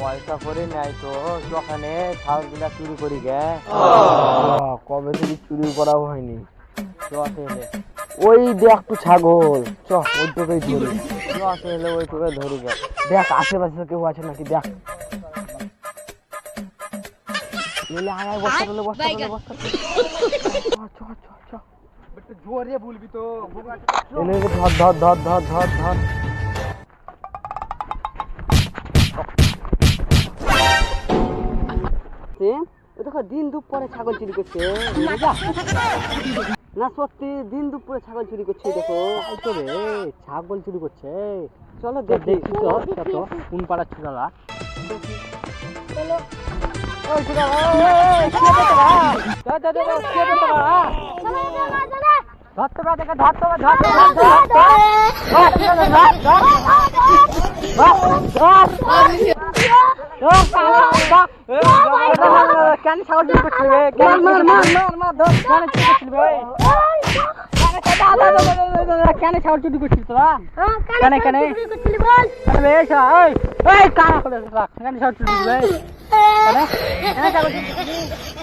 পয়সা করে নেয় তো ওখানে ছাগলগুলা চুরি করি গে। কবে থেকে চুরি করা হয়নি? চ তাহলে ওই দেখ তো ছাগল। চ ওই তোকেই ধরি চ তাহলে ওই তোকে ধরি গে। দেখ আশেপাশে কেউ আছে নাকি? দেখ। নইলে আয় আয় বস্তা বস্তা বস্তা তোলে। চ চ চ চ। জোরে বলবি তো। এনে এনে ধর ধর ধর ধর। ধর দেখো দিন দুপুরে ছাগল চুরি করছে না সত্যি দিন দুপুরে ছাগল চুরি করছে দেখো রে ছাগল চুরি করছে চলো দেখ তো তো কোন ধরতে পারে পারে কেন ছাগল চুরি করছিস রে? কেন মার মার মার। মার ধর কেন চুরি করছিস রে? কেন ছাগল চুরি করছিল তোরা? কেন কেন কেন? বে এই এই কানা করে কেন ছাগল চুরি করছিল রে? কেন? কেন ছাগল চুরি করছিস?